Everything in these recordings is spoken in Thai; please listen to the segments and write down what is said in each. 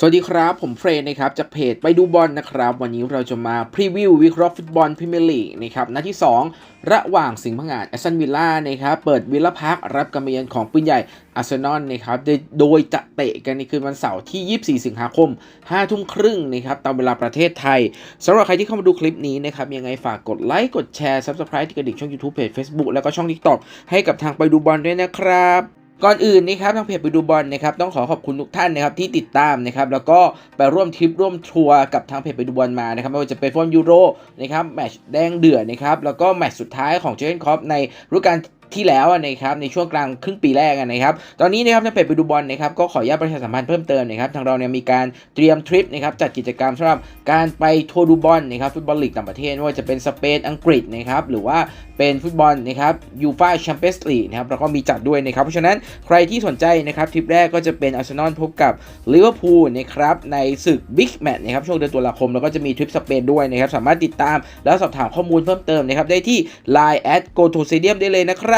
สวัสดีครับ ผมเฟรนนะครับจากเพจไปดูบอลนะครับ วันนี้เราจะมาพรีวิววิเคราะห์ฟุตบอลพรีเมียร์ลีกนะครับนัดที่ 2 ระหว่างสิงห์พังงาดแอสตันวิลล่านะครับเปิดวิลล่าพาร์ครับการมาเยือนของปืนใหญ่อาร์เซนอลนะครับโดยจะเตะกันในคืนวันเสาร์ที่ 24 สิงหาคม 5 ทุ่มครึ่งนะครับตามเวลาประเทศไทยสำหรับใครที่เข้ามาดูคลิปนี้นะครับยังไงฝากกดไลค์กดแชร์ Subscribe ที่กระดิ่งช่อง YouTube เพจ Facebook แล้วก็ช่อง TikTok ให้กับทางไปดูบอลด้วยนะครับ ก่อนอื่นนะครับทางเพจไปดูบอลนะครับต้องขอขอบคุณทุกท่านนะครับที่ติดตามนะครับแล้วก็ไปร่วมทริปร่วมทัวร์กับทางเพจไปดูบอลมานะครับไม่ว่าจะเป็นฟุตบอลยูโรนะครับแมตช์แดงเดือดนะครับแล้วก็แมตช์สุดท้ายของเจนคอปในฤดูกาล ที่แล้วอะนะครับในช่วงกลางครึ่งปีแรกอะนะครับตอนนี้นะครับทางเพจไปดูบอลนะครับก็ขออนุญาตประชาสัมพันธ์เพิ่มเติมนะครับทางเราเนี่ยมีการเตรียมทริปนะครับจัดกิจกรรมสำหรับการไปทัวร์ดูบอลนะครับฟุตบอลลีกต่างประเทศไม่ว่าจะเป็นสเปนอังกฤษนะครับหรือว่าเป็นฟุตบอลนะครับยูฟ่าแชมเปี้ยนส์ลีกนะครับแล้วก็มีจัดด้วยนะครับเพราะฉะนั้นใครที่สนใจนะครับทริปแรกก็จะเป็นอาร์เซนอลพบกับลิเวอร์พูลนะครับในศึกบิ๊กแมตช์นะครับช่วงเดือนตุลาคมแล้วก็จะมีทริปสเปนด้วยนะครับสามารถติดตามแล้วสอบถามข้อมูลเพิ่มเติมนะครับได้ที่ Line at go to stadium ได้เลยนะครับ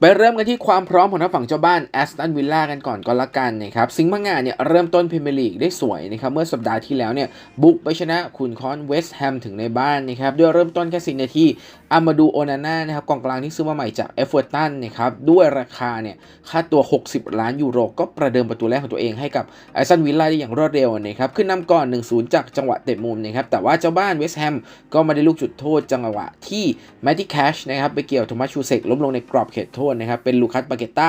ไปเริ่มกันที่ความพร้อมของทางฝั่งเจ้าบ้านแอสตันวิลล่ากันก่อนก็แล้วกันนะครับสิงห์มังงาเนี่ยเริ่มต้นพรีเมียร์ลีกได้สวยนะครับเมื่อสัปดาห์ที่แล้วเนี่ยบุกไปชนะคุนคอนเวสต์แฮมถึงในบ้านนะครับด้วยเริ่มต้นแค่สินาที อามาดูโอนาน่านะครับกองกลางที่ซื้อมาใหม่จากเอฟเวอร์ตันนะครับด้วยราคาเนี่ยค่าตัว 60 ล้านยูโรก็ประเดิมประตูแรกของตัวเองให้กับแอสตันวิลล่าได้อย่างรวดเร็วนะครับขึ้นนำก่อน 1-0 จากจังหวะเตะมุมนะครับแต่ว่าเจ้าบ้านเวสต์แฮมก็มาได้ลูกจุดโทษจังหวะที่แมตติแคชนะครับไปเกี่ยวโทมัสชูเซกล้มลงในกรอบเขตโทษนะครับเป็นลูคัสปาเกต้า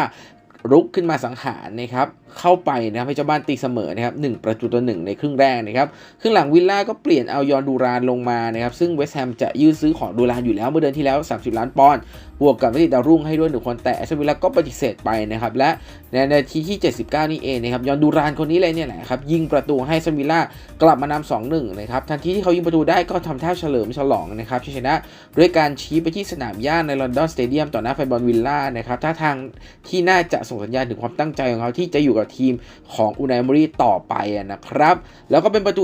รุกขึ้นมาสังหารนะครับ เข้าไปนะครับให้เจ้าบ้านตีเสมอนะครับหนึ่งประตูต่อหนึ่งในครึ่งแรกนะครับครึ่งหลังวิลล่าก็เปลี่ยนเอายอนดูรานลงมานะครับซึ่งเวสต์แฮมจะยื่นซื้อของดูรานอยู่แล้วเมื่อเดือนที่แล้ว 30 ล้านปอนด์บวกกับวิสิตดาวรุ่งให้ด้วยหนึ่งคนแต่แอสตันวิลล่าก็ปฏิเสธไปนะครับและในนาทีที่ 79 นี่เองนะครับยอนดูรานคนนี้เลยเนี่ยแหละครับยิงประตูให้แอสตันวิลล่ากลับมานำสองหนึ่งนะครับทันทีที่เขายิงประตูได้ก็ทำท่าเฉลิมฉลองนะครับชัยชนะด้วยการชี้ไปที่สนามหญ้าในลอนดอนสเตเดียมต่อหน้าแฟนบอลวิลล่านะครับท่าทางที่น่าจะส่งสัญญาณถึงความตั้งใจของเขาที่จะอยู่กับทีมของอูนายมรีต่อไปนะครับ แล้วก็เป็นประตู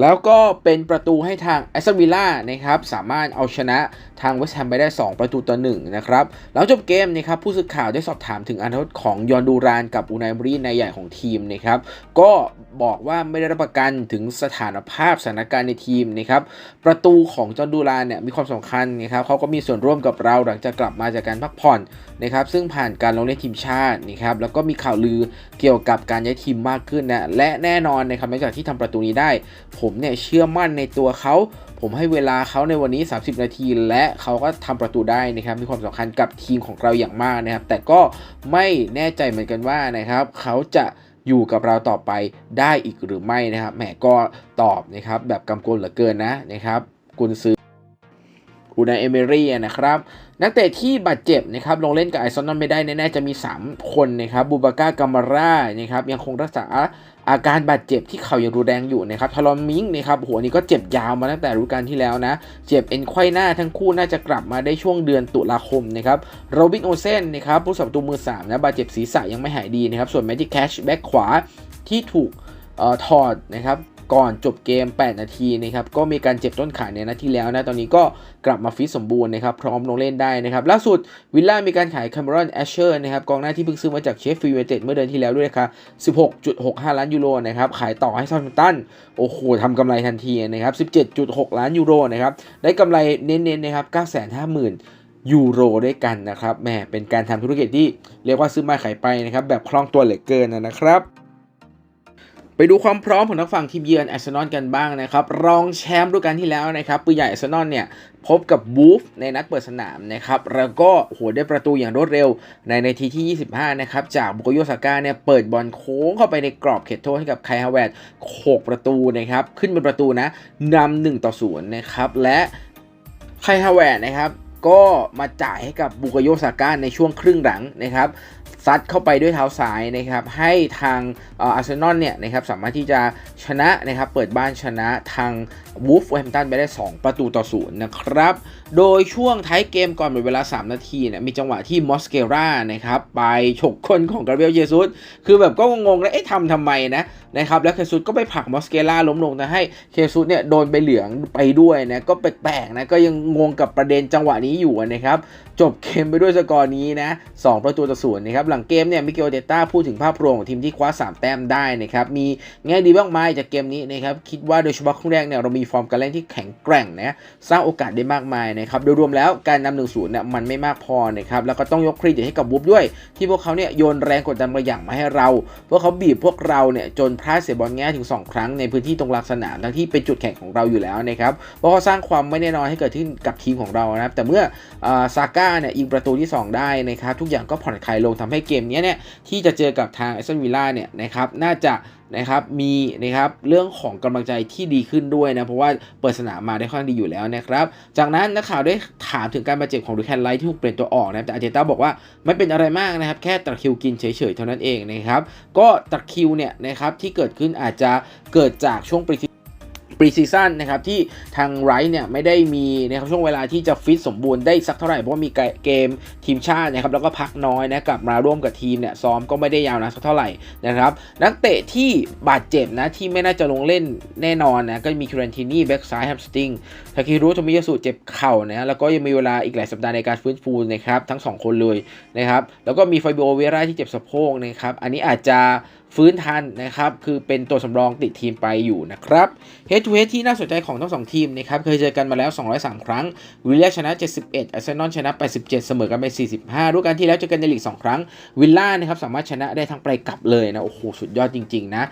แล้วก็เป็นประตูให้ทางแอสตันวิลล่านะครับสามารถเอาชนะทางเวสต์แฮมไปได้ 2 ประตูต่อ1นะครับหลังจบเกมนะครับผู้สื่อข่าวได้สอบถามถึงอนาคตของยอนดูรานกับอูนายมอรีในใหญ่ของทีมนะครับก็บอกว่าไม่ได้รับประกันถึงสถานภาพสถานการณ์ในทีมนะครับประตูของจอนดูรานเนี่ยมีความสำคัญนะครับเขาก็มีส่วนร่วมกับเราหลังจากกลับมาจากการพักผ่อนนะครับซึ่งผ่านการลงเล่นทีมชาตินะครับแล้วก็มีข่าวลือเกี่ยวกับการย้ายทีมมากขึ้นนะและแน่นอนนะครับหลังจากที่ทำประตูนี้ได้ผผมเนี่ยเชื่อมั่นในตัวเขา ผมให้เวลาเขาในวันนี้ 30 นาที และเขาก็ทำประตูได้นะครับ มีความสำคัญกับทีมของเราอย่างมากนะครับ แต่ก็ไม่แน่ใจเหมือนกันว่านะครับเขาจะอยู่กับเราต่อไปได้อีกหรือไม่นะครับแหมก็ตอบนะครับแบบกำกลเหลือเกินนะนะครับกุนซื้อ อูนาเอเมรี่นะครับ นักเตะที่บาดเจ็บนะครับลงเล่นกับไอซอนนอนไม่ได้แน่ๆจะมี 3 คนนะครับบูบาก้ากามาร่านะครับยังคงรักษาอาการบาดเจ็บที่เข่ายังรุนแรงอยู่นะครับทารอมมิงนะครับหัวนี้ก็เจ็บยาวมาตั้งแต่ฤดูกาลที่แล้วนะ เจ็บเอ็นไขว้หน้าทั้งคู่น่าจะกลับมาได้ช่วงเดือนตุลาคมนะครับโรบินโอเซนนะครับผู้สับประตูมือ3นะบาดเจ็บศีรษะยังไม่หายดีนะครับส่วนแมตติแคชแบ็กขวาที่ถูกเอ่อถอดนะครับ ก่อนจบเกม 8 นาทีนะครับก็มีการเจ็บต้นขาในนัดที่แล้วนะตอนนี้ก็กลับมาฟิตสมบูรณ์นะครับพร้อมลงเล่นได้นะครับล่าสุดวิลล่ามีการขายคาร์มรอนแอชเชอร์นะครับกองหน้าที่เพิ่งซื้อมาจากเชฟฟิลด์ยูไนเต็ดเมื่อเดือนที่แล้วด้วยราคา16.65 ล้านยูโรนะครับขายต่อให้ซาร์ตันโอ้โหทำกำไรทันทีนะครับ17.6 ล้านยูโรนะครับได้กำไรเน้นๆนะครับ950,000ยูโรด้วยกันนะครับแหมเป็นการทำธุรกิจที่เรียกว่าซื้อมาขายไปนะครับ แบบคล่องตัวเหลือเกินนะครับ ดูความพร้อมของทั้งฝั่งทีมเยือนอาร์นอลกันบ้างนะครับรองแชมป์ด้วยกันที่แล้วนะครับปืนใหญ่อาร์นอลเนี่ยพบกับบูฟในนัดเปิดสนามนะครับแล้วก็โหได้ประตูอย่างรวดเร็วในนาทีที่ 25 นะครับจากบุโกโยซาก้าเนี่ยเปิดบอลโค้งเข้าไปในกรอบเขตโทษให้กับไคฮาวเวร์ดโขกประตูนะครับขึ้นเป็นประตูนะนำ1ต่อ0นะครับและไคฮาวเวร์ดนะครับก็มาจ่ายให้กับบุโกโยซาก้าในช่วงครึ่งหลังนะครับ ซัดเข้าไปด้วยเท้าซ้ายนะครับให้ทางอาร์เซนอลเนี่ยนะครับสามารถที่จะชนะนะครับเปิดบ้านชนะทางวูฟแฮมตันไปได้ 2 ประตูต่อศูนย์นะครับโดยช่วงท้ายเกมก่อนหมดเวลา 3 นาทีเนี่ยมีจังหวะที่มอสเกรานะครับไปฉกคนของกาเบรียลเยซุสคือแบบก็งงๆแล้วเอ๊ะทำทำไมนะนะครับแล้วเคซุสก็ไปผลักมอสเกราล้มลงแต่ให้เคซุสเนี่ยโดนใบเหลืองไปด้วยนะก็แปลกๆนะก็ยังงงกับประเด็นจังหวะนี้อยู่นะครับจจบเกมไปด้วยสกอร์นี้นะ2ประตูต่อศูนย์นะครับหลังเกมเนี่ยมิเกลเดต้าพูดถึงภาพรวมของทีมที่คว้า 3 แต้มได้นะครับ มีแง่ดีมากมายจากเกมนี้นะครับ คิดว่าโดยเฉพาะครึ่งแรกเนี่ยเรามีฟอร์มการเล่นที่แข็งแกร่งนะสร้างโอกาสได้มากมายนะครับ โดยรวมแล้วการนำหนึ่งศูนย์เนี่ยมันไม่มากพอนะครับ แล้วก็ต้องยกเครดิตให้กับวูฟด้วย ที่พวกเขาเนี่ยโยนแรงกดดันบางอย่างมาให้เรา พวกเขาบีบพวกเราเนี่ยจนพลาดเสียบอลง่ถึง 2 ครั้งในพื้นที่ตรงลางสนามทั้งที่เป็นจุดแข็งของเราอยู่แล้วนะครับเพราะเขาสร้างความไม่แน่นอนให้เกิดขึ้นกับทีมของเรานะครับแต่เมื่อซาก้าเนี่ยยิงประตูที่ 2 ได้นะครับทุกอย่างก็ผ่อนคลายลงทำให้เกมนี้เนี่ยที่จะเจอกับทางไอซอนวิลล่าเนี่ยนะครับน่าจะนะครับมีนะครับเรื่องของกำลังใจที่ดีขึ้นด้วยนะ เพราะว่าเปิดสนามมาได้ค่อนข้างดีอยู่แล้วนะครับ จากนั้นนักข่าวได้ถามถึงการบาดเจ็บของดูแคนไลท์ที่ถูกเปลี่ยนตัวออกนะครับแต่อาเตต้าบอกว่าไม่เป็นอะไรมากนะครับ แค่ตะคิวกินเฉยๆเท่านั้นเองนะครับ ก็ตะคิวเนี่ยนะครับที่เกิดขึ้นอาจจะเกิดจากช่วงปรี ปรีซีซั่นนะครับที่ทางไรท์เนี่ยไม่ได้มีในช่วงเวลาที่จะฟิตสมบูรณ์ได้สักเท่าไหร่เพราะว่ามีเกมทีมชาตินะครับแล้วก็พักน้อยนะกลับมาร่วมกับทีมเนี่ยซ้อมก็ไม่ได้ยาวนะสักเท่าไหร่นะครับนักเตะที่บาดเจ็บนะที่ไม่น่าจะลงเล่นแน่นอนนะก็มีคิรันทินี่แบ็กซ้ายแฮมสติงทาคิรุโทมิยาสุเจ็บเข่านะแล้วก็ยังมีเวลาอีกหลายสัปดาห์ในการฟื้นฟูนะครับทั้ง 2 คนเลยนะครับแล้วก็มีไฟโบเวราที่เจ็บสะโพกนะครับอันนี้อาจจะ ฟื้นทันนะครับ คือเป็นตัวสำรองติดทีมไปอยู่นะครับเฮดทูเฮดที่น่าสนใจของทั้งสองทีมนะครับ เคยเจอกันมาแล้ว 203 ครั้ง วิลเลียชนะ 71อาร์เซนอลชนะ 87 เสมอกันไป 45 รู้กันที่แล้วเจอกันในลีก 2 ครั้ง วิลล่านะครับสามารถชนะได้ทั้งไปกลับเลยนะ โอ้โห สุดยอดจริง ๆ นะ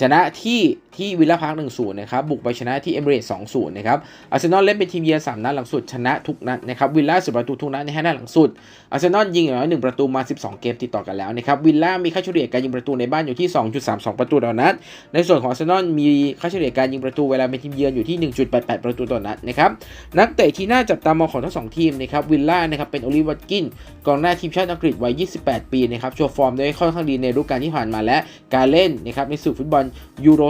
ชนะที่ที่วิลล่าพาร์คหนึ่งศูนย์นะครับบุกไปชนะที่เอมิเรตสองศูนย์นะครับอาร์เซนอลเล่นเป็นทีมเยือนสามนัดหลังสุดชนะทุกนัดนะครับวิลล่าสิบประตูทุกนัดในห้านัดหลังสุดอาร์เซนอลยิงอย่างน้อยหนึ่งประตูมา 12 เกมติดต่อกันแล้วนะครับวิลล่ามีค่าเฉลี่ยการยิงประตูในบ้านอยู่ที่ 2.32 ประตูต่อนัด ในส่วนของอาร์เซนอลมีค่าเฉลี่ยการยิงประตูเวลาเป็นทีมเยือนอยู่ที่ 1.88 ประตูต่อนัดนะครับนักเตะที่น่าจับตามองของทั้งสองทีมนะครับวิลล่านะครับเป็นโอลิวัตกินกองหน้าทีมชาติอังกฤษวัย 28 ปีนะครับโชว์ฟอร์มได้ค่อนข้างดีในฤดูกาลที่ผ่านมาและการเล่นนะครับในสื่ฟุตบอลยูโร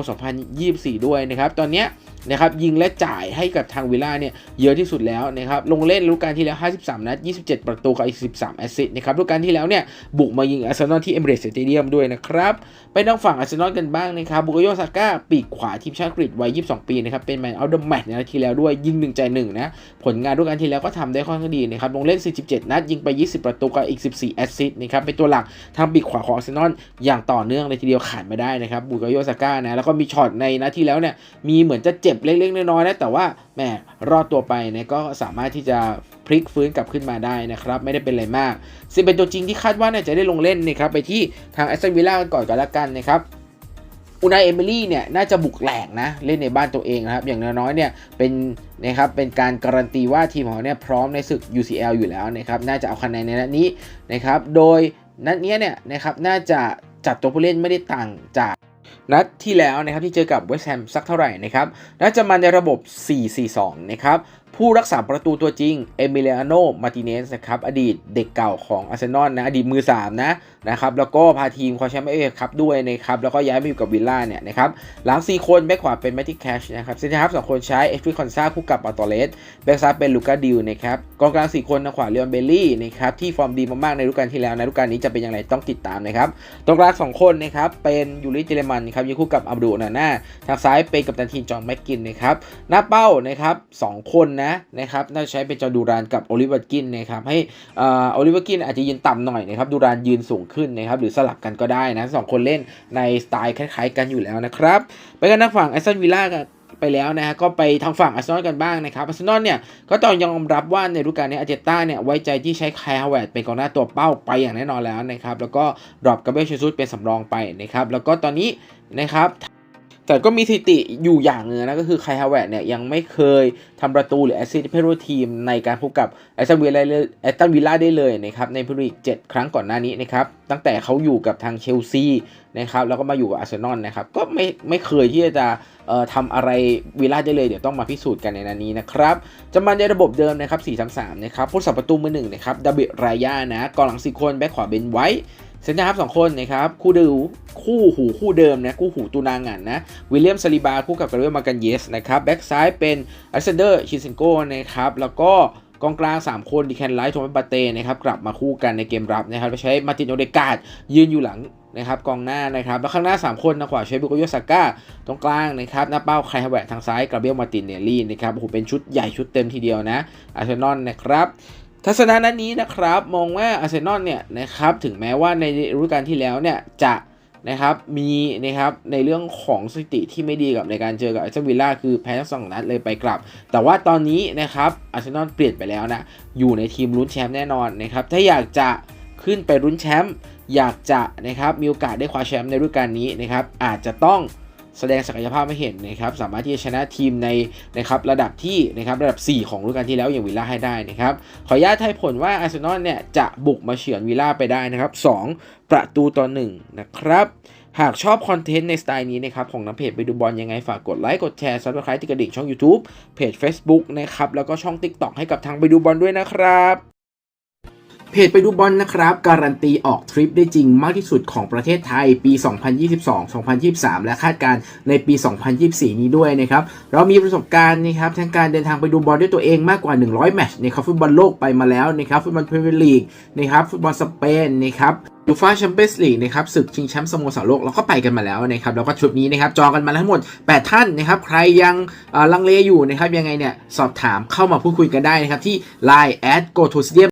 2024 ด้วยนะครับตอนนี้นะครับยิงและจ่ายให้กับทางวิลล่าเนี่ยเยอะที่สุดแล้วนะครับลงเล่นฤดูกาลที่แล้ว 53 นัด 27 ประตูกับอีก 13 แอสซิสต์นะครับฤดูกาลที่แล้วเนี่ยบุกมายิงอาร์เซนอลที่เอเมเรตส์สเตเดียมด้วยนะครับ ไปทางฝั่งอาร์เซนอลกันบ้างนะครับบุกโยซาก้าปีกขวาทีมชาติอังกฤษวัย 22 ปีนะครับเป็นแมนเอาเดอร์แมตช์ในนัดที่แล้วด้วยยิง 1 ใจ 1 นะ ผลงานฤดูกาลที่แล้วก็ทำได้ค่อนข้างดีนะครับลงเล่น 47 นัดยิงไป 20 ประตูกับอีก 14 แอสซิสต์นะครับเป็นตัวหลักทางปีกขวาของอาร์เซนอลอย่างต่อเนื่องเลยทีเดียวขาดไม่ได้นะครับบุกโยซาก้านะแล้วก็มีช็อตในนัดที่แล้วเนี่ยมีเหมือนจะเจ็บเล็กๆน้อยๆนะแต่ว่าแหมรอดตัวไปเนี่ยก็สามารถที่จะพลิกฟื้นกลับขึ้นมาได้นะครับไม่ได้เป็นอะไรมากซึ่งเป็นตัวจริงที่คาดว่าน่าจะได้ลงเล่นนะครับไปที่ทางแอสตันวิลล่ากันก่อนกันละกันนะครับอูนายเอมิลี่เนี่ยน่าจะบุกแหลกนะเล่นในบ้านตัวเองนะครับอย่างน้อยๆเนี่ยเป็นนะครับเป็นการการันตีว่าทีมของเขาเนี่ยพร้อมในศึก UCL อยู่แล้วนะครับน่าจะเอาคะแนนในนัดนี้นะครับโดยนัดนี้เนี่ยนะครับน่าจะจัดตัวผู้เล่นไม่ได้ต่างจาก นัดที่แล้วนะครับที่เจอกับเวสต์แฮมสักเท่าไหร่นะครับน่าจะมาในระบบ 4-4-2 นะครับ ผู้รักษาประตูตัวจริงเอมิเลียโนมาติเนสนะครับอดีตเด็กเก่าของอาร์เซนอลนะอดีตมือ3นะนะครับแล้วก็พาทีมคว้าแชมป์เอฟคัพด้วยนะครับแล้วก็ย้ายมาอยู่กับวิลล่าเนี่ยนะครับหลัง 4 คนแบ็คขวาเป็นแมตติแคชนะครับเซนเตอร์ฮับสองคนใช้เอฟริคอนซาคู่กับอัลตอเลสแบ็คซ้ายเป็นลูก้าดิวนะครับกองกลาง 4 คนทางขวาเลียนเบลลี่นะครับที่ฟอร์มดีมากๆในฤดูกาลที่แล้วในฤดูกาลนี้จะเป็นอย่างไรต้องติดตามนะครับตรงกลาง2คนนะครับเป็นยูริเจเลมันครับยืนคู่กับอับดุลนาน่าทางซ้ายเป็นกัปตันทีมจอห์นแม็กกินนะครับหน้าเป้านะครับสองคนนะนะครับน่าใช้เป็นจอดูรานกับโอลิเวอร์กินนะครับให้โอลิเวอร์กินอาจจะยืนต่ำหน่อยนะครับดูรานยืนสูงขึ้นนะครับหรือสลับกันก็ได้นะสองคนเล่นในสไตล์คล้ายๆ กันอยู่แล้วนะครับไปกันทางฝั่งแอสตันวิลล่าไปแล้วนะฮะก็ไปทางฝั่งอาร์เซนอลกันบ้างนะครับอาร์เซนอลเนี่ยก็ต้องยอมรับว่าในฤดูกาลนี้อาร์เจต้าเนี่ยไว้ใจที่ใช้ไคลฮาวเวร์ดเป็นกองหน้าตัวเป้าไปอย่างแน่นอนแล้วนะครับแล้วก็ดรอปกับเบลเชซุสเป็นสำรองไปนะครับแล้วก็ตอนนี้นะครับ แต่ก็มีสถิติอยู่อย่างนึงนะก็คือไคฮาวเวร์ดเนี่ยยังไม่เคยทำประตูหรือแอสซิสต์ให้ร่วมทีมในการพบกับแอสตันวิลล่าแอสตันวิลล่าได้เลยนะครับในพรีเมียร์ลีก7ครั้งก่อนหน้านี้นะครับตั้งแต่เขาอยู่กับทางเชลซีนะครับแล้วก็มาอยู่กับอาร์เซนอลนะครับก็ไม่ไม่เคยที่จะเอ่อทำอะไรวิลล่าได้เลยเดี๋ยวต้องมาพิสูจน์กันในนันนี้นะครับจะมาในระบบเดิมนะครับ4-3-3นะครับผู้สับประตูมือหนึ่งนะครับดาบิรายานะกองหลังสี่คนแบ็คขวาเบนไว้ เซนเตอร์ฮับสองคนนะครับคู่ดูคู่หูคู่เดิมนะคู่หูตูนางานนะวิลเลียมซาลิบาคู่กับกาเรียมากันเยสนะครับแบ็กซ้ายเป็นอ l เซนเดอร์ชิซินโกนะครับแล้วก็กองกลาง 3 คนดิแคนไลท์โทมัสปาเต้นะครับกลับมาคู่กันในเกมรับนะครับใช้มาตินโอเดกาดยืนอยู่หลังนะครับกองหน้านะครับแล้วข้างหน้า 3 คนนะขวาใช้บุโกโยซาก้าตรงกลางนะครับหน้าเป้าไคลฮาแวร์ทางซ้ายกาเบรียลมาตินเนลลี่นะครับโอ้โหเป็นชุดใหญ่ชุดเต็มทีเดียวนะอาร์เซนอลนะครับ ทัศนะนั้นนี้นะครับมองว่าอาร์เซนอลเนี่ยนะครับถึงแม้ว่าในฤดูกาลที่แล้วเนี่ยจะนะครับมีนะครับในเรื่องของสถิติที่ไม่ดีกับในการเจอกับไอซ์วิลล่าคือแพ้ทั้งสองนัดเลยไปกลับ แต่ว่าตอนนี้นะครับอาร์เซนอลเปลี่ยนไปแล้วนะอยู่ในทีมลุ้นแชมป์แน่นอนนะครับถ้าอยากจะขึ้นไปลุ้นแชมป์อยากจะนะครับมีโอกาสได้คว้าแชมป์ในฤดูกาลนี้นะครับอาจจะต้อง แสดงศักยภาพให้เห็นนะครับสามารถที่จะชนะทีมในนะครับระดับที่นะครับระดับ 4 ของฤดูกาลที่แล้วอย่างวิลล่าให้ได้นะครับขออนุญาตทายผลว่าอาร์เซนอลเนี่ยจะบุกมาเฉือนวิลล่าไปได้นะครับ2ประตูต่อ1นะครับหากชอบคอนเทนต์ในสไตล์นี้นะครับของน้ำเพจไปดูบอลยังไงฝากกดไลค์กดแชร์ซับสไครต์ติดกระดิ่งช่อง YouTube เพจ Facebook นะครับแล้วก็ช่อง TikTok ให้กับทางไปดูบอลด้วยนะครับ เพจไปดูบอลนะครับ การันตีออกทริปได้จริงมากที่สุดของประเทศไทยปี 2022 2023 และคาดการณ์ในปี 2024 นี้ด้วยนะครับ เรามีประสบการณ์นะครับทั้งการเดินทางไปดูบอลด้วยตัวเองมากกว่า 100 แมตช์นะครับฟุตบอลโลกไปมาแล้วนะครับฟุตบอลพรีเมียร์ลีกนะครับฟุตบอลสเปนนะครับยูฟ่าแชมเปี้ยนส์ลีกนะครับศึกชิงแชมป์สโมสรโลกเราก็ไปกันมาแล้วนะครับแล้วก็ทริปนี้นะครับจองกันมาแล้วทั้งหมด 8 ท่านนะครับใครยังลังเลอยู่นะครับยังไงเนี่ยสอบถามเข้ามาพูดคุยกันได้นะครับที่ Line at go to stadium